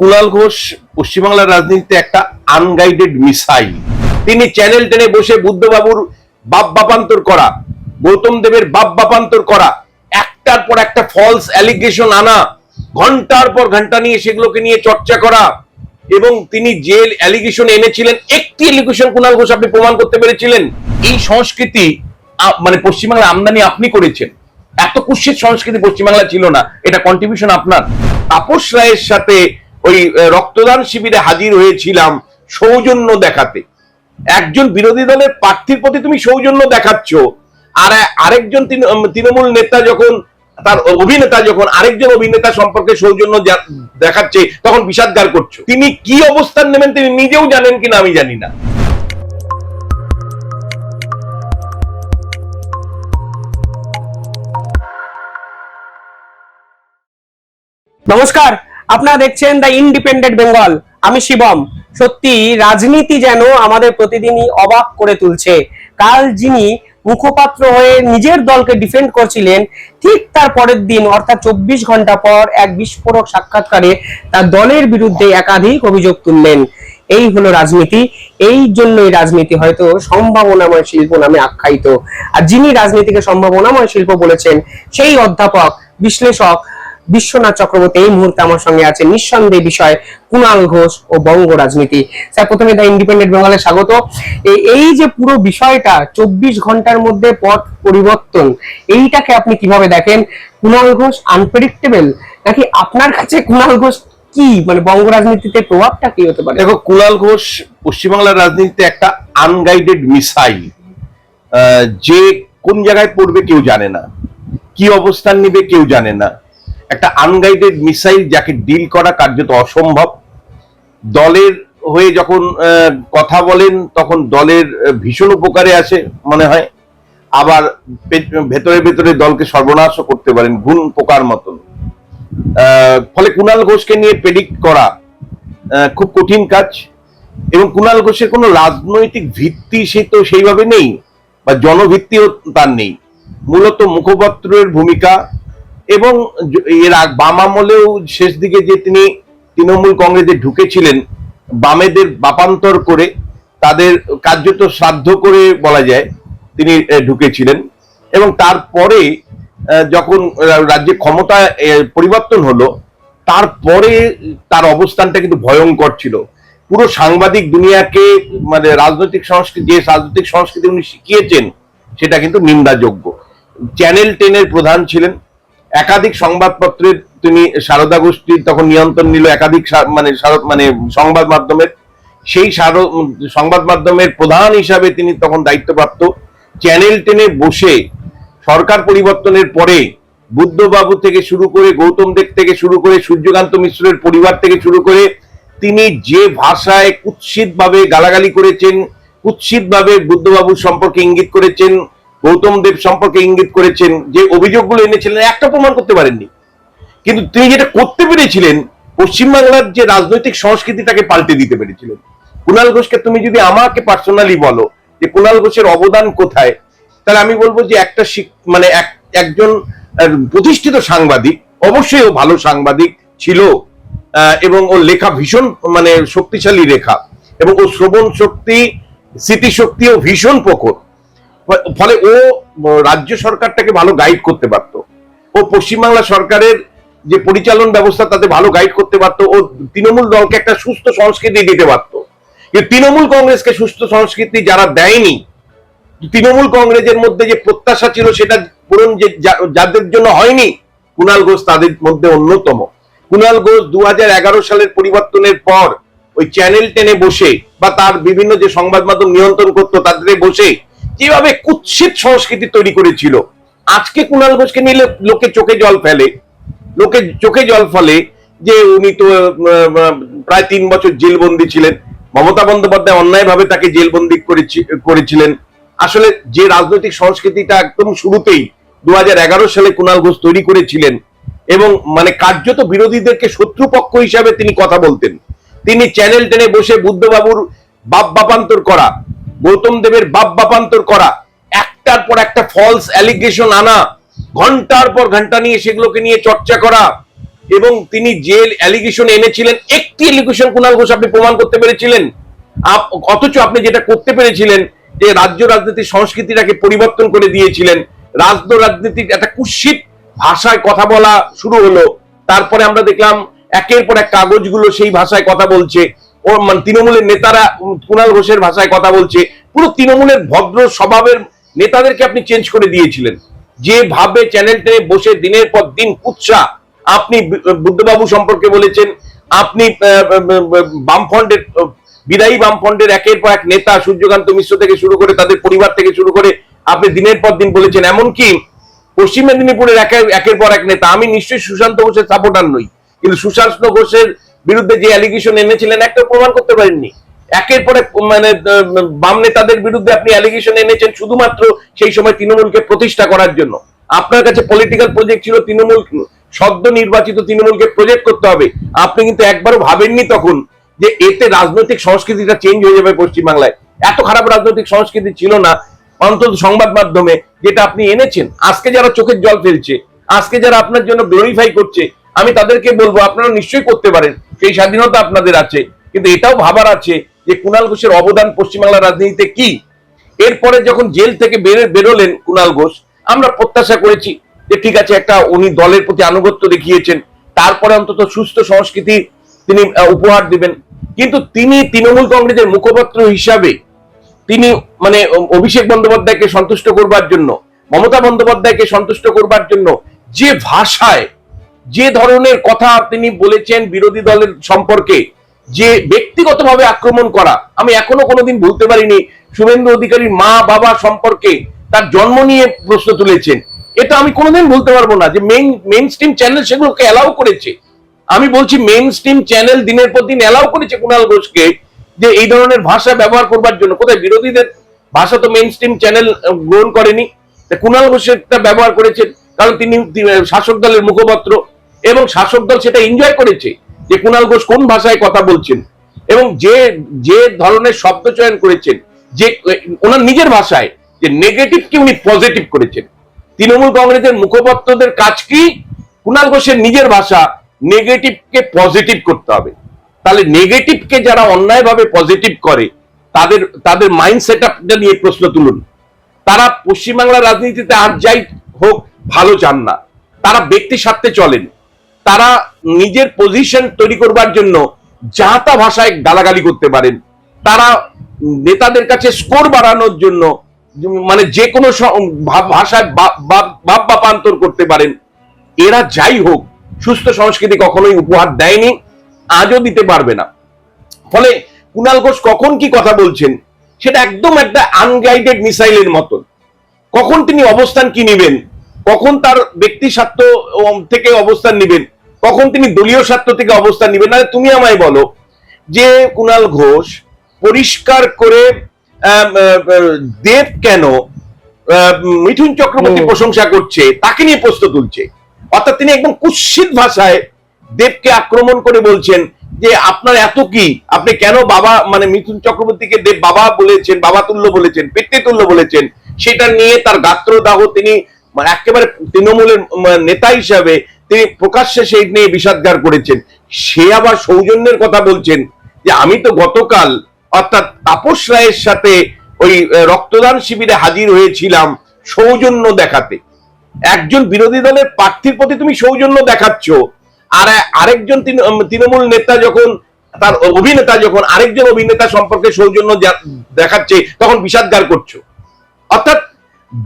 কুণাল ঘোষ, পশ্চিমবাংলার রাজনীতিতে একটা আনগাইডেড মিসাইল তিনি চ্যানেল টেনে বসে বুদ্ধবাবুর বাপ বাপান্তর করা, গৌতম দেবের বাপ বাপান্তর করা, একটার পর একটা ফলস অ্যালিগেশন আনা, ঘণ্টার পর ঘণ্টা নিয়ে সেগুলোকে নিয়ে চর্চা করা এবং তিনি যে অ্যালিগেশন এনেছিলেন, একটি অ্যালিগেশন কুণাল ঘোষ আপনি প্রমাণ করতে পেরেছিলেন। এই সংস্কৃতি মানে পশ্চিমবাংলার আমদানি আপনি করেছেন। এত কুৎসিত সংস্কৃতি পশ্চিমবাংলা ছিল না, এটা কন্ট্রিবিউশন আপনার। তাপস রায়ের সাথে ওই রক্তদান শিবিরে হাজির হয়েছিলাম সৌজন্য দেখাতে। একজন বিরোধী দলের প্রার্থীর প্রতি তুমি সৌজন্য দেখাচ্ছ। আর আরেকজন তৃণমূল নেতা যখন, তার অভিনেতা যখন আরেকজন অভিনেতা সম্পর্কে সৌজন্য দেখাচ্ছে, তখন বিষাদগার করছ। তিনি কি অবস্থান নেবেন তিনি নিজেও জানেন কিনা আমি জানি না। নমস্কার আপনারা দেখছেন দ্য ইন্ডিপেন্ডেন্ট বেঙ্গল আমি শিবম। সত্যি, রাজনীতি যেন আমাদের প্রতিদিনই অবাক করে তুলছে। কাল যিনি মুখপাত্র হয়ে নিজের দলকে ডিফেন্ড করছিলেন, ঠিক তার পরের দিন, অর্থাৎ চব্বিশ ঘণ্টা পর এক বিস্ফোরক সাক্ষাৎকারে তার দলের বিরুদ্ধে একাধিক অভিযোগ তুললেন। এই হলো রাজনীতি। এই জন্যই রাজনীতি হয়তো সম্ভাবনাময় শিল্প নামে আখ্যায়িত। আর যিনি রাজনীতিকে সম্ভাবনাময় শিল্প বলেছেন, সেই অধ্যাপক, বিশ্লেষক বিশ্বনাথ চক্রবর্তী এই মুহূর্তে আমার সঙ্গে আছে নিঃসন্দেহ বিষয় কুণাল ঘোষ ও বঙ্গ রাজনীতি। স্যার, প্রথমে দ্য ইন্ডিপেন্ডেন্ট বেঙ্গলে স্বাগত। এই- যে পুরো বিষয়টা, চব্বিশ ঘণ্টার মধ্যে পথ পরিবর্তন, এইটাকে আপনি কীভাবে দেখেন? কুণাল ঘোষ আনপ্রেডিক্টেবল নাকি আপনার কাছে কুণাল ঘোষ কি? মানে বঙ্গ রাজনীতিতে প্রভাবটা কি হতে পারে? দেখো, কুণাল ঘোষ পশ্চিমবাংলার রাজনীতিতে একটা আনগাইডেড মিসাইল যে কোন জায়গায় পড়বে কেউ জানে না, কি অবস্থান নিবে কেউ জানে না। একটা আনগাইডেড মিসাইল যাকে ডিল করা কার্যত অসম্ভব। দলের হয়ে যখন কথা বলেন, তখন দলের ভীষণ উপকারে আসে মনে হয়। আবার ভেতরে ভেতরে দলকে সর্বনাশও করতে পারেন, ঘুণ পোকার মতন। ফলে কুণাল ঘোষকে নিয়ে প্রেডিক্ট করা খুব কঠিন কাজ। এবং কুণাল ঘোষের কোনো রাজনৈতিক ভিত্তি সে তো সেইভাবে নেই, বা জনভিত্তিও তার নেই। মূলত মুখপাত্রের ভূমিকা এবং এর বাম আমলেও শেষ দিকে যে তিনি তৃণমূল কংগ্রেসে ঢুকেছিলেন, বামেদের বাপান্তর করে তাদের কার্যত শ্রাদ্ধ করে বলা যায় তিনি ঢুকেছিলেন। এবং তারপরে যখন রাজ্যে ক্ষমতা পরিবর্তন হলো, তারপরে তার অবস্থানটা কিন্তু ভয়ঙ্কর ছিল। পুরো সাংবাদিক দুনিয়াকে মানে রাজনৈতিক সংস্কৃতি যে রাজনৈতিক সংস্কৃতি উনি শিখিয়েছেন, সেটা কিন্তু নিন্দাযোগ্য। চ্যানেল টেনের প্রধান ছিলেন একাধিক সংবাদপত্রের তিনি সারদা গোষ্ঠীর তখন নিয়ন্ত্রণ নিল একাধিক মানে মানে সংবাদ মাধ্যমের। সেই সংবাদ মাধ্যমের প্রধান হিসাবে তিনি তখন দায়িত্বপ্রাপ্ত। চ্যানেল টেনে বসে সরকার পরিবর্তনের পরে বুদ্ধবাবু থেকে শুরু করে, গৌতম দেব থেকে শুরু করে, সূর্যকান্ত মিশ্রের পরিবার থেকে শুরু করে তিনি যে ভাষায় কুৎসিত ভাবে গালাগালি করেছেন কুৎসিত ভাবে বুদ্ধবাবুর সম্পর্কে ইঙ্গিত করেছেন গৌতম দেব সম্পর্কে ইঙ্গিত করেছেন, যে অভিযোগগুলো এনেছিলেন, একটা প্রমাণ করতে পারেননি। কিন্তু তিনি যেটা করতে পেরেছিলেন, পশ্চিমবাংলার যে রাজনৈতিক সংস্কৃতি তাকে পাল্টে দিতে পেরেছিলেন। কুণাল ঘোষকে তুমি যদি আমাকে পার্সোনালি বলো যে কুণাল ঘোষের অবদান কোথায়, তাহলে আমি বলব যে একটা মানে এক- একজন প্রতিষ্ঠিত সাংবাদিক, অবশ্যই ও ভালো সাংবাদিক ছিল এবং ওর লেখা ভীষণ মানে শক্তিশালী লেখা, এবং ও শ্রবণ শক্তি স্মৃতিশক্তিও ভীষণ প্রখর। ফলে ও রাজ্য সরকারটাকে ভালো গাইড করতে পারত। ও পশ্চিমবাংলা সরকারের যে পরিচালন ব্যবস্থা, তাতে ভালো গাইড করতে পারতো। ও তৃণমূল দলকে একটা সুস্থ সংস্কৃতি দিতে পারতো। তৃণমূল কংগ্রেসকে সুস্থ সংস্কৃতি যারা দেয়নি, তৃণমূল কংগ্রেসের মধ্যে যে প্রত্যাশা ছিল, সেটা পূরণ যে যাদের জন্য হয়নি কুণাল ঘোষ তাদের মধ্যে অন্যতম। কুণাল ঘোষ দু হাজার এগারো সালের পরিবর্তনের পর ওই চ্যানেল টেনে বসে, বা তার বিভিন্ন যে সংবাদ মাধ্যম নিয়ন্ত্রণ করতো তাদের বসে যেভাবে কুৎসিত সংস্কৃতি তৈরি করেছিল? আজকে কুণাল ঘোষকে নিলে লোকে চোখে জল ফেলে। লোকে চোখে জল ফলে যে উনি তো প্রায় তিন বছর জেলবন্দি ছিলেন। মমতা বন্দ্যোপাধ্যায় অন্যায়ভাবে তাকে জেলবন্দি করেছিলেন। আসলে যে রাজনৈতিক সংস্কৃতিটা একদম শুরুতেই দু হাজার এগারো সালে কুণাল ঘোষ তৈরি করেছিলেন এবং মানে কার্যত বিরোধীদেরকে শত্রুপক্ষ হিসাবে তিনি কথা বলতেন। তিনি চ্যানেল টেনে বসে বুদ্ধবাবুর বাপ বাপান্তর করা গৌতম দেবের বাপ বাপান্তর করা। একটার পর একটা ফলস অ্যালিগেশন আনা, ঘণ্টার পর ঘণ্টা নিয়ে সেগুলোকে নিয়ে চর্চা করা এবং তিনি যে অ্যালিগেশন এনেছিলেন, একটি অ্যালিগেশন কুণাল ঘোষ আপনি প্রমাণ করতে পেরেছিলেন। অথচ আপনি যেটা করতে পেরেছিলেন, যে রাজ্য রাজনীতির সংস্কৃতিটাকে পরিবর্তন করে দিয়েছিলেন। রাজ্য রাজনীতির একটা কুৎসিত ভাষায় কথা বলা শুরু হলো। তারপরে আমরা দেখলাম, একের পর এক কাগজগুলো সেই ভাষায় কথা বলছে। ও মানে তৃণমূলের নেতারা কুণাল ঘোষের ভাষায় কথা বলছে, পুরো তৃণমূলের ভদ্র স্বভাবের নেতাদেরকে আপনি চেঞ্জ করে দিয়েছিলেন। যেভাবে চ্যানেল বসে দিনের পর দিন কুৎসা, আপনি বুদ্ধবাবু সম্পর্কে বলেছেন, আপনি বামফ্রন্টের বিদায়ী বামফ্রন্টের একের পর এক নেতা সূর্যকান্ত মিশ্র থেকে শুরু করে তাদের পরিবার থেকে শুরু করে আপনি দিনের পর দিন বলেছেন। এমনকি পশ্চিম মেদিনীপুরের একের পর এক নেতা, আমি নিশ্চয়ই সুশান্ত ঘোষের সাপোর্টার নই, কিন্তু সুশান্ত ঘোষের বিরুদ্ধে যে অ্যালিগেশন এনেছিলেন, একটা প্রমাণ করতে পারেননি। একের পরে মানে বাম নেতাদের বিরুদ্ধে আপনি অ্যালিগেশন এনেছেন শুধুমাত্র সেই সময় তৃণমূলকে প্রতিষ্ঠা করার জন্য। আপনার কাছে পলিটিক্যাল প্রজেক্ট ছিল তৃণমূল, সদ্য নির্বাচিত তৃণমূলকে প্রজেক্ট করতে হবে। আপনি কিন্তু একবারও ভাবেননি তখন যে এতে রাজনৈতিক সংস্কৃতিটা চেঞ্জ হয়ে যাবে পশ্চিমবাংলায়। এত খারাপ রাজনৈতিক সংস্কৃতি ছিল না, অন্তত সংবাদ মাধ্যমে, যেটা আপনি এনেছেন। আজকে যারা চোখের জল ফেলছে, আজকে যারা আপনার জন্য গ্লোরিফাই করছে, আমি তাদেরকে বলব, আপনারা নিশ্চয়ই করতে পারেন। সেই স্বাধীনতা আপনাদের আছে। কিন্তু এটাও ভাবার আছে যে কুণাল ঘোষের অবদান পশ্চিমবাংলার রাজনীতিতে কি? এরপরে যখন জেল থেকে বের- বেরোলেন কুণাল ঘোষ, আমরা প্রত্যাশা করেছি যে ঠিক আছে, একটা উনি দলের প্রতি আনুগত্য দেখিয়েছেন। তারপরে অন্তত সুস্থ সংস্কৃতি তিনি উপহার দিবেন। কিন্তু তিনি তৃণমূল কংগ্রেসের মুখপাত্র হিসাবে তিনি মানে অভিষেক বন্দ্যোপাধ্যায়কে সন্তুষ্ট করবার জন্য, মমতা বন্দ্যোপাধ্যায়কে সন্তুষ্ট করবার জন্য যে ভাষায় যে ধরনের কথা তিনি বলেছেন বিরোধী দলের সম্পর্কে, যে ব্যক্তিগতভাবে আক্রমণ করা, আমি এখনও কোনোদিন ভুলতে পারিনি, শুভেন্দু অধিকারীর মা বাবা সম্পর্কে তার জন্ম নিয়ে প্রশ্ন তুলেছেন। এটা আমি কোনোদিন ভুলতে পারব না যে মেইন মেইন স্ট্রিম চ্যানেল সেগুলোকে অ্যালাউ করেছে। আমি বলছি মেইন স্ট্রিম চ্যানেল দিনের পর দিন অ্যালাউ করেছে কুণাল ঘোষকে যে এই ধরনের ভাষা ব্যবহার করবার জন্য। কোথায়? বিরোধীদের ভাষা তো মেইন স্ট্রিম চ্যানেল গ্রহণ করেনি। কুণাল ঘোষেরটা ব্যবহার করেছেন, কারণ তিনি শাসক দলের মুখপাত্র। এবং শাসক দল সেটা এনজয় করেছে যে কুণাল ঘোষ কোন ভাষায় কথা বলছেন। এবং যে যে ধরনের শব্দ চয়ন করেছেন, যে, ওনার নিজের ভাষায়, যে নেগেটিভকে উনি পজিটিভ করেছেন। তৃণমূল কংগ্রেসের মুখপাত্রদের কাজ কি? কুণাল ঘোষের নিজের ভাষা নেগেটিভকে পজিটিভ করতে হবে। তাহলে নেগেটিভকে যারা অন্যায়ভাবে পজিটিভ করে, তাদের তাদের মাইন্ড সেট নিয়ে প্রশ্ন তুলুন। তারা পশ্চিমবাংলার রাজনীতিতে আর যাই হোক, ভালো চান না। তারা ব্যক্তি স্বার্থে চলেন। তারা নিজের পজিশন তৈরি করবার জন্য যা তা ভাষায় গালাগালি করতে পারেন। তারা নেতাদের কাছে স্কোর বাড়ানোর জন্য মানে যে কোনো ভাষায় ভাব বাপান্তর করতে পারেন। এরা যাই হোক, সুস্থ সংস্কৃতি কখনোই উপহার দেয়নি, আজও দিতে পারবে না। ফলে কুণাল ঘোষ কখন কি কথা বলছেন, সেটা একদম একটা আনগাইডেড মিসাইলের মতন। কখন তিনি অবস্থান কি নেবেন, কখন তার ব্যক্তি স্বার্থ থেকে অবস্থান নেবেন কখন তিনি দলীয় স্বার্থ থেকে অবস্থান নেবেন? না তুমি আমায় বলো যে কুণাল ঘোষ পরিষ্কার করে দেব কেন মিঠুন চক্রবর্তী প্রশংসা করছে তাকে নিয়ে প্রশ্ন তুলছে। অর্থাৎ তিনি একদম কুৎসিত ভাষায় দেবকে আক্রমণ করে বলছেন যে আপনার এত কি? আপনি কেন বাবা মানে মিথুন চক্রবর্তীকে দেব বাবা বলেছেন বাবা তুল্য বলেছেন পেটে তুল্য বলেছেন সেটা নিয়ে তার গাত্রদাহ তিনি মানে একেবারে তৃণমূলের মানে নেতা হিসাবে তিনি প্রকাশ্যে সেই নিয়ে বিষাদগার করেছেন। সে আবার সৌজন্যের কথা বলছেন যে, আমি তো গতকাল অর্থাৎ তাপস রায়ের সাথে ওই রক্তদান শিবিরে হাজির হয়েছিলাম সৌজন্য দেখাতে। একজন বিরোধী দলের প্রার্থীর প্রতি তুমি সৌজন্য দেখাচ্ছ। আর আরেকজন তৃণ- তৃণমূল নেতা যখন, তার অভিনেতা যখন আরেকজন অভিনেতা সম্পর্কে সৌজন্য দেখাচ্ছে, তখন বিষাদগার করছ। অর্থাৎ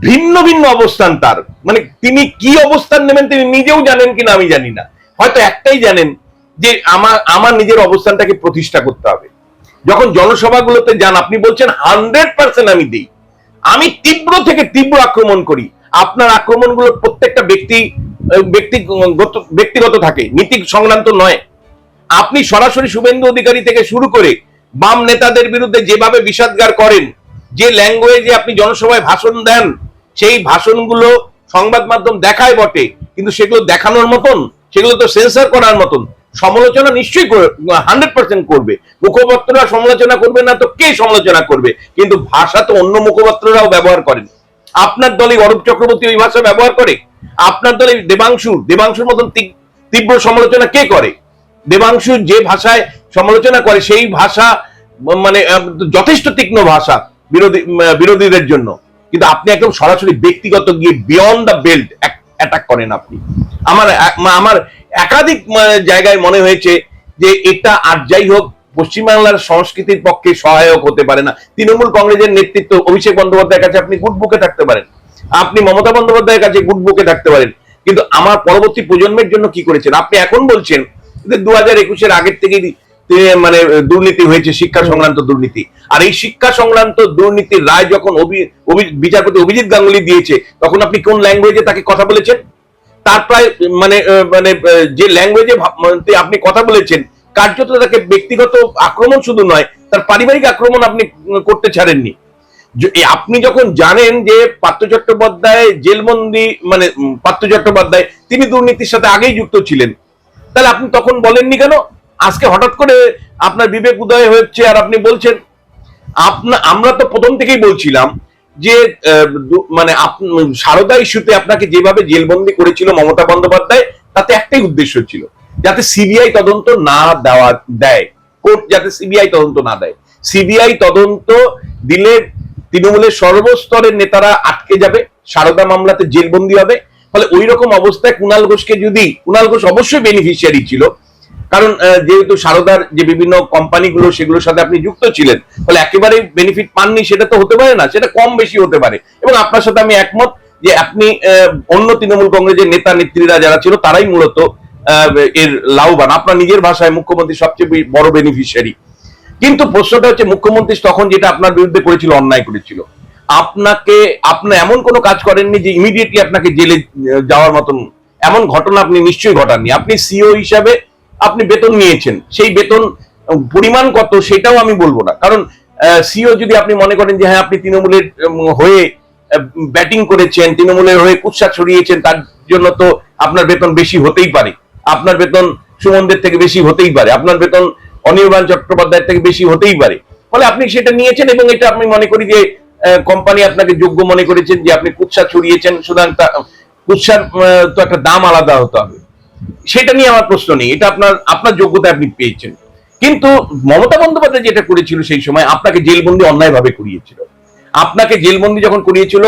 ভিন্ন ভিন্ন অবস্থান তার। মানে তিনি কি অবস্থান নেবেন তিনি নিজেও জানেন কিনা আমি জানি না। হয়তো একটাই জানেন যে আমার আমার নিজের অবস্থানটাকে প্রতিষ্ঠা করতে হবে। যখন জনসভাগুলোতে যান, আপনি বলছেন হান্ড্রেড পার্সেন্ট আমি দিই। আমি তীব্র থেকে তীব্র আক্রমণ করি। আপনার আক্রমণগুলো প্রত্যেকটা ব্যক্তি ব্যক্তিগত ব্যক্তিগত থাকে নীতি সংক্রান্ত নয়। আপনি সরাসরি শুভেন্দু অধিকারী থেকে শুরু করে বাম নেতাদের বিরুদ্ধে যেভাবে বিষাদগার করেন, যে ল্যাঙ্গুয়েজে আপনি জনসভায় ভাষণ দেন, সেই ভাষণগুলো সংবাদ মাধ্যম দেখায় বটে, কিন্তু সেগুলো দেখানোর মতন, সেগুলো তো সেন্সার করার মতন। সমালোচনা নিশ্চয়ই হান্ড্রেড পার্সেন্ট করবে। মুখপাত্ররা সমালোচনা করবে না তো কে সমালোচনা করবে? কিন্তু ভাষা তো অন্য মুখপাত্ররাও ব্যবহার করেন আপনার দলে অরূপ চক্রবর্তী ওই ভাষা ব্যবহার করে? আপনার দলে দেবাংশু, দেবাংশুর মতন তীব্র সমালোচনা কে করে? দেবাংশু যে ভাষায় সমালোচনা করে, সেই ভাষা মানে যথেষ্ট তীক্ষ্ণ ভাষা বিরোধী বিরোধীদের জন্য। কিন্তু আপনি একদম সরাসরি ব্যক্তিগত গিয়ে বিয়ন্ড দ্য বেল্ট অ্যাটাক করেন আপনি। আমার আমার একাধিক জায়গায় মনে হয়েছে যে এটা আর যাই হোক, পশ্চিমবাংলার সংস্কৃতির পক্ষে সহায়ক হতে পারে না। তৃণমূল কংগ্রেসের নেতৃত্ব অভিষেক বন্দ্যোপাধ্যায়ের কাছে আপনি গুড বুকে থাকতে পারেন। আপনি মমতা বন্দ্যোপাধ্যায়ের কাছে গুড বুকে থাকতে পারেন। কিন্তু আমার পরবর্তী প্রজন্মের জন্য কি করেছেন? আপনি এখন বলছেন দু হাজার একুশের আগের থেকেই মানে দুর্নীতি হয়েছে, শিক্ষা সংক্রান্ত দুর্নীতি। আর এই শিক্ষা সংক্রান্ত দুর্নীতির রায় যখন বিচারপতি অভিজিৎ গাঙ্গুলি দিয়েছে, তখন আপনি কোন ল্যাঙ্গুয়েজে তাকে কথা বলেছেন? তার প্রায় মানে মানে যে ল্যাঙ্গুয়েজে আপনি কথা বলেছেন, কার্যত তাকে ব্যক্তিগত আক্রমণ শুধু নয়, তার পারিবারিক আক্রমণ আপনি করতে ছাড়েননি। আপনি যখন জানেন যে পার্থ চট্টোপাধ্যায় জেলবন্দি মানে পার্থ চট্টোপাধ্যায়, তিনি দুর্নীতির সাথে আগেই যুক্ত ছিলেন, তাহলে আপনি তখন বলেননি কেন? আজকে হঠাৎ করে আপনার বিবেক উদয় হচ্ছে আর আপনি বলছেন, আপনা, আমরা তো প্রথম থেকেই বলছিলাম যে মানে সারদা ইস্যুতে আপনাকে যেভাবে জেলবন্দি করেছিল মমতা বন্দ্যোপাধ্যায়, তাতে একটাই উদ্দেশ্য ছিল, যাতে সিবিআই তদন্ত না দেওয়া, দেয়। কোর্ট যাতে সিবিআই তদন্ত না দেয়। সিবিআই তদন্ত দিলে তৃণমূলের সর্বস্তরের নেতারা আটকে যাবে, সারদা মামলাতে জেলবন্দি হবে। ফলে ওই রকম অবস্থায় কুণাল ঘোষকে যদি কুণাল ঘোষ অবশ্যই বেনিফিশিয়ারি ছিল কারণ যেহেতু সারদার যে বিভিন্ন কোম্পানিগুলো সেগুলোর সাথে আপনি যুক্ত ছিলেন, ফলে একেবারে বেনিফিট পাননি, সেটা তো হতে পারে না, সেটা কম বেশি হতে পারে। এবং আপনার সাথে আমি একমত যে আপনি অন্য তৃণমূল কংগ্রেসের নেতা, নেত্রীরা যারা ছিল, তারাই মূলত এর লাভবান। আপনার নিজের ভাষায় মুখ্যমন্ত্রী সবচেয়ে বড় বেনিফিশিয়ারি কিন্তু প্রশ্নটা হচ্ছে, মুখ্যমন্ত্রী তখন যেটা আপনার বিরুদ্ধে করেছিল, অন্যায় করেছিল। আপনাকে, আপনি এমন কোনো কাজ করেননি যে ইমিডিয়েটলি আপনাকে জেলে যাওয়ার মতন। এমন ঘটনা আপনি নিশ্চয়ই ঘটাননি। আপনি সিও হিসাবে আপনি বেতন নিয়েছেন, সেই বেতন পরিমাণ কত সেটাও আমি বলব না। কারণ সিও যদি আপনি মনে করেন যে হ্যাঁ আপনি তৃণমূলের হয়ে ব্যাটিং করেছেন, তৃণমূলের হয়ে কুৎসা ছড়িয়েছেন, তার জন্য তো আপনার বেতন বেশি হতেই পারে। আপনার বেতন সুমনদের থেকে বেশি হতেই পারে। আপনার বেতন অনির্বাণ চট্টোপাধ্যায়ের থেকে বেশি হতেই পারে। ফলে আপনি সেটা নিয়েছেন এবং এটা আমি মনে করি যে কোম্পানি আপনাকে যোগ্য মনে করেছেন যে, আপনি কুৎসা ছড়িয়েছেন, সুতরাং কুৎসার তো একটা দাম আলাদা হতে হবে। সেটা নিয়ে আমার প্রশ্ন নেই। এটা আপনার আপনার যোগ্যতা আপনি পেয়েছেন। কিন্তু মমতা বন্দ্যোপাধ্যায় যেটা করেছিল সেই সময় আপনাকে জেলবন্দি অন্যায়ভাবে করিয়েছিল। আপনাকে জেলবন্দি যখন করিয়েছিল,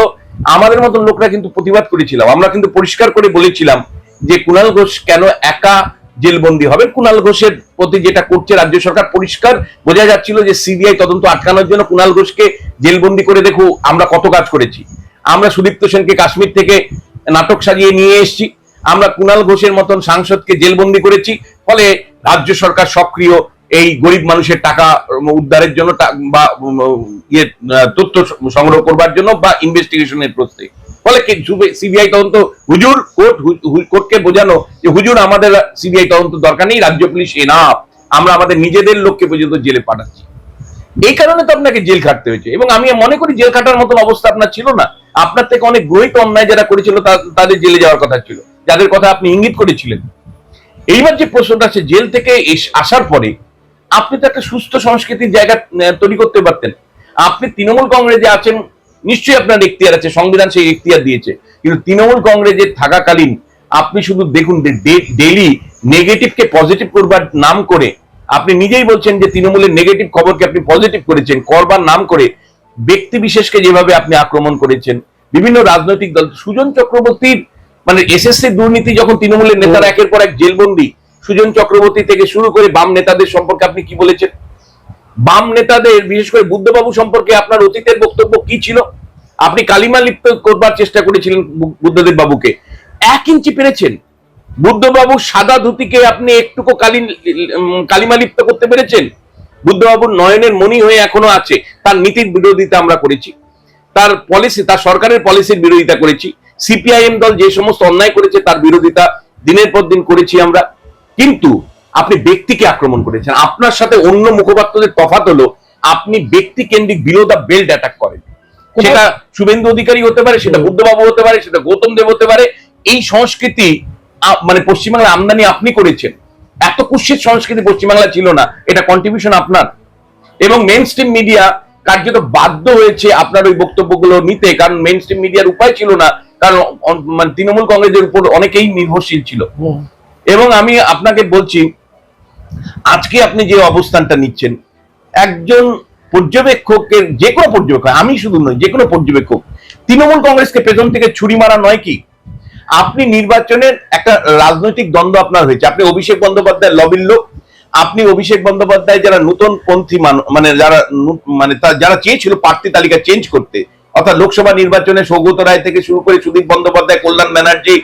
আমাদের মতন লোকরা কিন্তু প্রতিবাদ করেছিলাম। আমরা কিন্তু পরিষ্কার করে বলেছিলাম যে কুণাল ঘোষ কেন একা জেলবন্দি হবে? কুণাল ঘোষের প্রতি যেটা করছে রাজ্য সরকার পরিষ্কার। বোঝা যাচ্ছিল যে সিবিআই তদন্ত আটকানোর জন্য কুণাল ঘোষকে জেলবন্দি করে দেখো আমরা কত কাজ করেছি। আমরা সুদীপ্ত সেনকে কাশ্মীর থেকে নাটক সাজিয়ে নিয়ে এসেছি। আমরা কুণাল ঘোষের মতন সাংসদকে জেলবন্দি করেছি, ফলে রাজ্য সরকার সক্রিয় এই গরিব মানুষের টাকা উদ্ধারের জন্য বা ইয়ে তথ্য সংগ্রহ করবার জন্য বা ইনভেস্টিগেশনের প্রশ্নে ফলে সিবিআই তদন্ত, হুজুর কোর্ট কোর্টকে বোঝানো যে হুজুর, আমাদের সিবিআই তদন্ত দরকার নেই, রাজ্য পুলিশ এনাফ আমরা আমাদের নিজেদের লোককে পর্যন্ত জেলে পাঠাচ্ছি। এই কারণে তো আপনাকে জেল খাটতে হয়েছে, এবং আমি মনে করি জেল খাটার মতন অবস্থা আপনার ছিল না। আপনার থেকে অনেক গ্রহিত অন্যায় যারা করেছিল তাদের জেলে যাওয়ার কথা ছিল। যাদের কথা আপনি ইঙ্গিত করেছিলেন। এইবার যে প্রশ্নটা আছে জেল থেকে আসার পরে আপনি তো একটা সুস্থ সংস্কৃতির জায়গা তৈরি করতে পারতেন। আপনি তৃণমূল কংগ্রেসে আছেন, নিশ্চয়ই আপনার এখতিয়ার আছে, সংবিধান সেই এখতিয়ার দিয়েছে। কিন্তু তৃণমূল কংগ্রেসে থাকাকালীন আপনি শুধু দেখুন ডেইলি নেগেটিভকে পজিটিভ করবার নাম করে, আপনি নিজেই বলছেন যে তৃণমূলের নেগেটিভ খবরকে আপনি পজিটিভ করেছেন, করবার নাম করে ব্যক্তি বিশেষকে যেভাবে আপনি আক্রমণ করেছেন, বিভিন্ন রাজনৈতিক দল, সুজন চক্রবর্তীর মানে এসএসসি দুর্নীতি যখন তৃণমূলের নেতারা একের পর এক জেলবন্দি, সুজন চক্রবর্তী থেকে শুরু করে বাম নেতাদের সম্পর্কে আপনি কি বলেছেন? বাম নেতাদের, বিশেষ করে বুদ্ধবাবু সম্পর্কে আপনার অতীতের বক্তব্য কি ছিল? আপনি কালিমা লিপ্ত করবার চেষ্টা করেছিলেন বুদ্ধদেব বাবুকে। এক ইঞ্চি পেরেছেন। বুদ্ধবাবু সাদা ধুতিকে আপনি একটুকু কালি কালিমা লিপ্ত করতে পেরেছেন? বুদ্ধবাবুর নয়নের মনি হয়ে এখনও আছে তার নীতির বিরোধিতা আমরা করেছি। তার পলিসি তার সরকারের পলিসির বিরোধিতা করেছি। সিপিআইএম দল যে সমস্ত অন্যায় করেছে তার বিরোধিতা দিনের পর দিন করেছি আমরা। কিন্তু আপনি ব্যক্তিকে আক্রমণ করেছেন। আপনার সাথে অন্য মুখপাত্রদের তফাত হলো আপনি ব্যক্তি কেন্দ্রিক বিলো দ্য বেল্ট অ্যাটাক করেন সেটা শুভেন্দু অধিকারী হতে পারে সেটা বুদ্ধবাবু হতে পারে সেটা গৌতম দেব হতে পারে এই সংস্কৃতি মানে পশ্চিমবাংলার আমদানি আপনি করেছেন। এত কুৎসিত সংস্কৃতি পশ্চিমবাংলা ছিল না এটা কন্ট্রিবিউশন আপনার। এবং মেন স্ট্রিম মিডিয়া কার্যত বাধ্য হয়েছে আপনার ওই বক্তব্যগুলো নিতে কারণ মেন স্ট্রিম মিডিয়ার উপায় ছিল না কারণ মানে তৃণমূল কংগ্রেসের উপর অনেকেই নির্ভরশীল ছিল। এবং আমি আপনাকে বলছি আজকে আপনি যে অবস্থানটা নিচ্ছেন একজন পর্যবেক্ষকের যে কোনো পর্যবেক্ষক আমি শুধু নই যে কোনো পর্যবেক্ষক তৃণমূল কংগ্রেসকে পেছন থেকে ছুরি মারা নয় কি? আপনি নির্বাচনের একটা রাজনৈতিক দ্বন্দ্ব আপনার হয়েছে। আপনি অভিষেক বন্দ্যোপাধ্যায় লবির লোক। আপনি অভিষেক বন্দ্যোপাধ্যায় যারা নতুন পন্থী মানে যারা মানে যারা চেয়েছিল প্রার্থী তালিকা চেঞ্জ করতে, অর্থাৎ লোকসভা নির্বাচনে সৌগত রায় থেকে শুরু করে সুদীপ বন্দ্যোপাধ্যায়, কল্যাণ ব্যানার্জি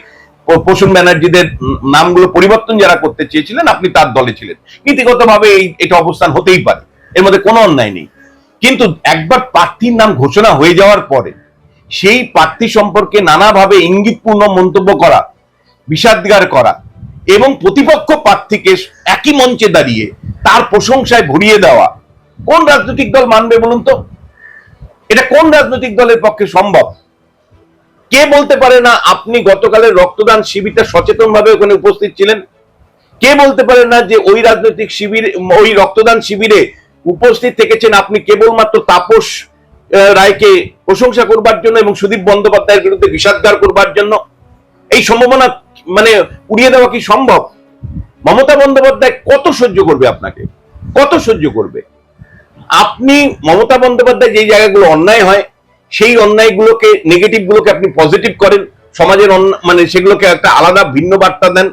প্রসূন ব্যানার্জিদের নামগুলো পরিবর্তন যারা করতে চেয়েছিলেন, আপনি তার দলে ছিলেন। নীতিগতভাবে এই এটা অবস্থান হতেই পারে। এর মধ্যে কোনো অন্যায় নেই। কিন্তু একবার প্রার্থীর নাম ঘোষণা হয়ে যাওয়ার পরে সেই প্রার্থী সম্পর্কে নানাভাবে ইঙ্গিতপূর্ণ মন্তব্য করা, বিষাদগার করা এবং প্রতিপক্ষ প্রার্থীকে একই মঞ্চে দাঁড়িয়ে তার প্রশংসায় ভরিয়ে দেওয়া। কোন রাজনৈতিক দল মানবে বলুন তো? এটা কোন রাজনৈতিক দলের পক্ষে সম্ভব? কে বলতে পারে না আপনি গতকালের রক্তদান শিবিরটা সচেতন ভাবে ওখানে উপস্থিত ছিলেন? কে বলতে পারে না যে ওই রাজনৈতিক শিবির, ওই রক্তদান শিবিরে উপস্থিত থেকেছেন আপনি? কেবলমাত্র তাপস রায়কে প্রশংসা করবার জন্য এবং সুদীপ বন্দ্যোপাধ্যায়ের বিরুদ্ধে বিষাদগার করবার জন্য এই সম্ভাবনা মানে উড়িয়ে দেওয়া কি সম্ভব? মমতা বন্দ্যোপাধ্যায় কত সহ্য করবে আপনাকে? কত সহ্য করবে? আপনি মমতা বন্দ্যোপাধ্যায় যে জায়গাগুলো অন্যায় হয় সেই অন্যায়গুলোকে নেগেটিভ গুলোকে আপনি পজিটিভ করেন সমাজের মানে সেগুলোকে একটা আলাদা ভিন্ন বার্তা দেন।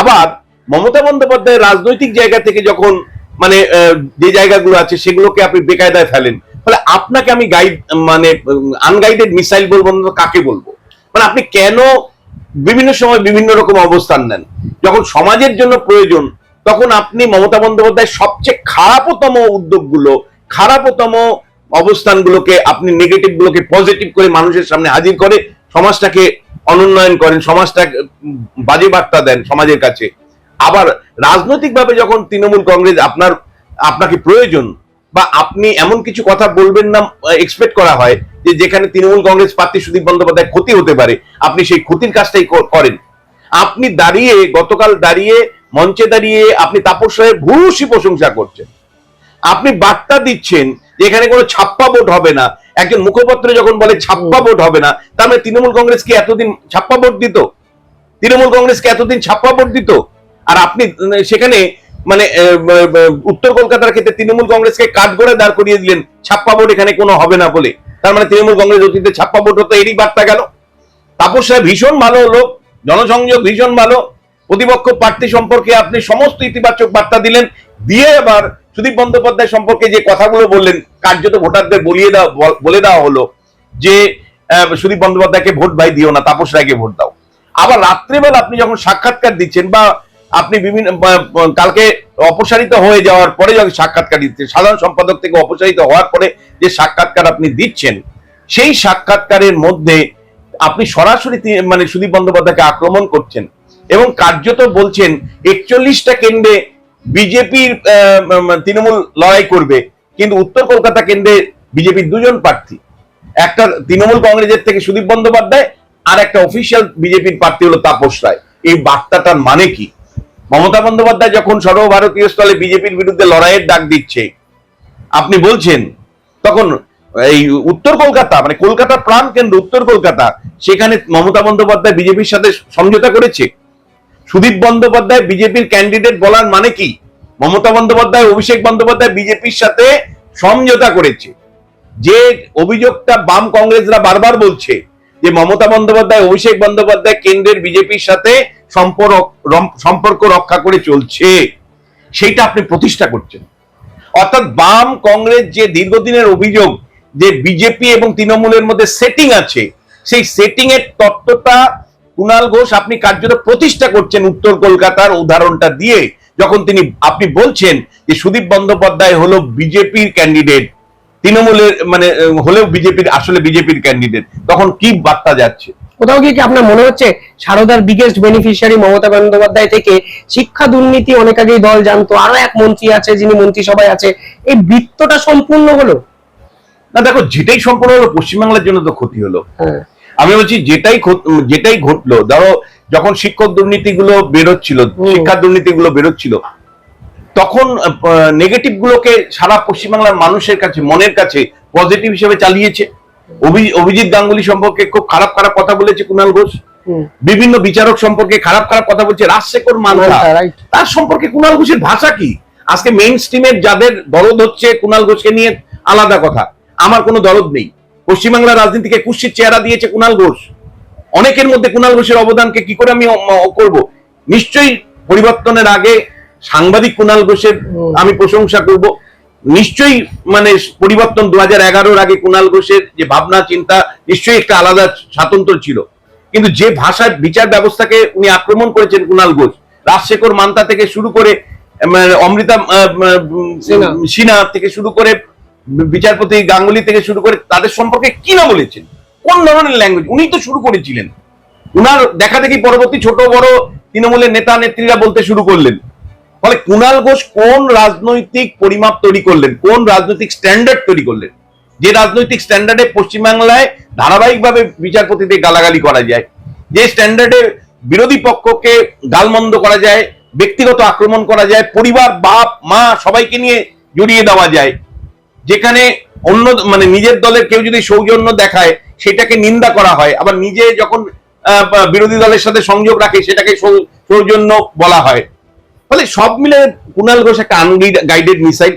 আবার মমতা বন্দ্যোপাধ্যায় রাজনৈতিক জায়গা থেকে যখন মানে যে জায়গাগুলো আছে সেগুলোকে আপনি বেকায়দায় ফেলেন। ফলে আপনাকে আমি গাইড মানে আনগাইডেড মিসাইল বলব না, কাকে বলব? মানে আপনি কেন বিভিন্ন সময় বিভিন্ন রকম অবস্থান নেন? যখন সমাজের জন্য প্রয়োজন, তখন আপনি মমতা বন্দ্যোপাধ্যায় সবচেয়ে খারাপতম উদ্যোগগুলো, খারাপতম অবস্থানগুলোকে, আপনি নেগেটিভ গুলোকে পজিটিভ করে মানুষের সামনে হাজির করে সমাজটাকে অনুন্নয়ন করেন, সমাজটাকে বাজে বার্তা দেন সমাজের কাছে। আবার রাজনৈতিকভাবে যখন তৃণমূল কংগ্রেস আপনার, আপনাকে প্রয়োজন বা আপনি এমন কিছু কথা বলবেন না এক্সপেক্ট করা হয় যে যেখানে তৃণমূল কংগ্রেস প্রার্থী সুদীপ বন্দ্যোপাধ্যায় ক্ষতি হতে পারে। আপনি সেই ক্ষতির কাজটাই করেন। আপনি দাঁড়িয়ে, গতকাল দাঁড়িয়ে, মঞ্চে দাঁড়িয়ে আপনি তাপস রায়ের ভূয়সী প্রশংসা করছেন। আপনি বার্তা দিচ্ছেন যে এখানে কোনো ছাপ্পা ভোট হবে না। একজন মুখপত্র যখন বলে ছাপ্পা ভোট হবে না, তার মানে তৃণমূল কংগ্রেস কি এতদিন ছাপ্পা ভোট দিত? তৃণমূল কংগ্রেসকে এতদিন ছাপ্পা ভোট দিত? আর আপনি সেখানে মানে উত্তর কলকাতার ক্ষেত্রে তৃণমূল কংগ্রেসকে কাঠগড়ে দাঁড় করিয়ে দিলেন, ছাপ্পা ভোট এখানে কোনো হবে না বলে। তার মানে তৃণমূল কংগ্রেস অতীতে ছাপ্পা ভোট হতো, এরই বার্তা গেল। তাপস রায় ভীষণ ভালো লোক, জনসংযোগ ভীষণ ভালো। প্রতিপক্ষ প্রার্থী সম্পর্কে আপনি সমস্ত ইতিবাচক বার্তা দিলেন। দিয়ে আবার সুদীপ বন্দ্যোপাধ্যায় সম্পর্কে যে কথাগুলো বললেন, কার্যত ভোটারদের বলিয়ে দেওয়া, বলে দেওয়া হলো যে সুদীপ বন্দ্যোপাধ্যায়কে ভোট ভাই দিও না, তাপস রায়কে ভোট দাও। আবার রাত্রেবেলা আপনি যখন সাক্ষাৎকার দিচ্ছেন বা আপনি বিভিন্ন কালকে অপসারিত হয়ে যাওয়ার পরে যখন সাক্ষাৎকার দিচ্ছেন, সাধারণ সম্পাদক থেকে অপসারিত হওয়ার পরে যে সাক্ষাৎকার আপনি দিচ্ছেন, সেই সাক্ষাৎকারের মধ্যে আপনি সরাসরি মানে সুদীপ বন্দ্যোপাধ্যায়কে আক্রমণ করছেন এবং কার্যত বলছেন, একচল্লিশটা কেন্দ্রে বিজেপির তৃণমূল লড়াই করবে, কিন্তু উত্তর কলকাতা কেন্দ্রে বিজেপির দুজন প্রার্থী। একটা তৃণমূল কংগ্রেসের থেকে সুদীপ বন্দ্যোপাধ্যায়, আর একটা অফিসিয়াল বিজেপির প্রার্থী হলো তাপস রায়। এই বার্তাটার মানে কি? মমতা বন্দ্যোপাধ্যায় যখন সর্বভারতীয় স্থলে বিজেপির বিরুদ্ধে লড়াইয়ের ডাক দিচ্ছে, আপনি বলছেন, তখন এই উত্তর কলকাতা মানে কলকাতার প্রাণ কেন্দ্র উত্তর কলকাতা, সেখানে মমতা বন্দ্যোপাধ্যায় বিজেপির সাথে সমঝোতা করেছে? সুদীপ বন্দ্যোপাধ্যায় বিজেপির ক্যান্ডিডেট বলার মানে কি? মমতা বন্দ্যোপাধ্যায়, অভিষেক বন্দ্যোপাধ্যায় বিজেপির সাথে সমঝোতা করেছে। যে অভিযোগটা বাম কংগ্রেসরা বারবার বলছে যে মমতা বন্দ্যোপাধ্যায়, অভিষেক বন্দ্যোপাধ্যায় কেন্দ্রের বিজেপির সাথে সম্পর্ক সম্পর্ক রক্ষা করে চলছে। সেইটা আপনি প্রতিষ্ঠা করছেন। অর্থাৎ বাম কংগ্রেস যে দীর্ঘদিনের অভিযোগ যে বিজেপি এবং তৃণমূলের মধ্যে সেটিং আছে, সেই সেটিং এর তত্ত্বটা কুণাল ঘোষ আপনি কার্যত প্রতিষ্ঠা করছেন উত্তর কলকাতার উদাহরণটা দিয়ে, যখন তিনি, আপনি বলছেন যে সুদীপ বন্দ্যোপাধ্যায় হলো বিজেপির ক্যান্ডিডেট তৃণমূলের মানে হলেও বিজেপির আসলে বিজেপির ক্যান্ডিডেট তখন কি বার্তা যাচ্ছে? কোথাও গিয়ে কি আপনার মনে হচ্ছে সারদার বিগেস্ট বেনিফিশিয়ারি মমতা বন্দ্যোপাধ্যায় থেকে শিক্ষা দুর্নীতি অনেক আগেই দল জানতো আরও এক মন্ত্রী আছে যিনি মন্ত্রিসভায় আছে এই বৃত্তটা সম্পূর্ণ হলো? না দেখো যেটাই সম্পূর্ণ হলো পশ্চিমবাংলার জন্য তো ক্ষতি হলো। হ্যাঁ। আমি বলছি যেটাই যেটাই ঘটলো ধরো যখন শিক্ষক দুর্নীতিগুলো বেরোচ্ছিল। শিক্ষা দুর্নীতিগুলো বেরোচ্ছিল তখন নেগেটিভ গুলোকে সারা পশ্চিমবাংলার মানুষের কাছে মনের কাছে পজিটিভ হিসেবে চালিয়েছে। অভিজিৎ গাঙ্গুলি সম্পর্কে খুব খারাপ খারাপ কথা বলেছে কুণাল ঘোষ। বিভিন্ন বিচারক সম্পর্কে খারাপ খারাপ কথা বলছে রাজশেখর মান্তা মান্তা, তার সম্পর্কে কুণাল ঘোষের ভাষা কি? আজকে মেইন স্ট্রিমের যাদের দরদ হচ্ছে কুণাল ঘোষকে নিয়ে আলাদা কথা। আমার কোনো দরদ নেই। পশ্চিমবাংলার রাজনীতিকে কুৎসিত চেহারা দিয়েছে কুণাল ঘোষ। অনেকের মধ্যে কুণাল ঘোষের অবদানকে কি করে আমি করব? নিশ্চয়ই পরিবর্তনের আগে সাংবাদিক কুণাল ঘোষের আমি প্রশংসা করব। নিশ্চয়ই মানে পরিবর্তন দু হাজার এগারোর আগে কুণাল ঘোষের যে ভাবনা চিন্তা নিশ্চয়ই একটা আলাদা স্বাতন্ত্র ছিল। কিন্তু যে ভাষায় বিচার ব্যবস্থাকে উনি আক্রমণ করেছেন কুণাল ঘোষ রাজশেখর মান্তা থেকে শুরু করে অমৃতা উম, সিনহা। সিনহা থেকে শুরু করে বিচারপতি গাঙ্গুলি থেকে শুরু করে তাদের সম্পর্কে কি না বলেছেন? কোন ধরনের ল্যাঙ্গুয়েজ উনি তো শুরু করেছিলেন। উনার দেখা দেখি পরবর্তী ছোট বড় তৃণমূলের নেতা নেত্রীরা বলতে শুরু করলেন। ফলে কুণাল ঘোষ কোন রাজনৈতিক পরিমাপ তৈরি করলেন? কোন রাজনৈতিক স্ট্যান্ডার্ড তৈরি করলেন? যে রাজনৈতিক স্ট্যান্ডার্ডে পশ্চিমবাংলায় ধারাবাহিকভাবে বিচারপতিদের গালাগালি করা যায়, যে স্ট্যান্ডার্ডে বিরোধী পক্ষকে গালমন্দ করা যায়, ব্যক্তিগত আক্রমণ করা যায়, পরিবার, বাপ, মা সবাইকে নিয়ে জড়িয়ে দেওয়া যায়, যেখানে অন্য মানে নিজের দলের কেউ যদি সৌজন্য দেখায়, সেটাকে নিন্দা করা হয়, আবার নিজে যখন বিরোধী দলের সাথে সংযোগ রাখে, সেটাকে সৌজন্য বলা হয়। ফলে সব মিলে কুনাল ঘোষ একটা আনগাইডেড মিসাইল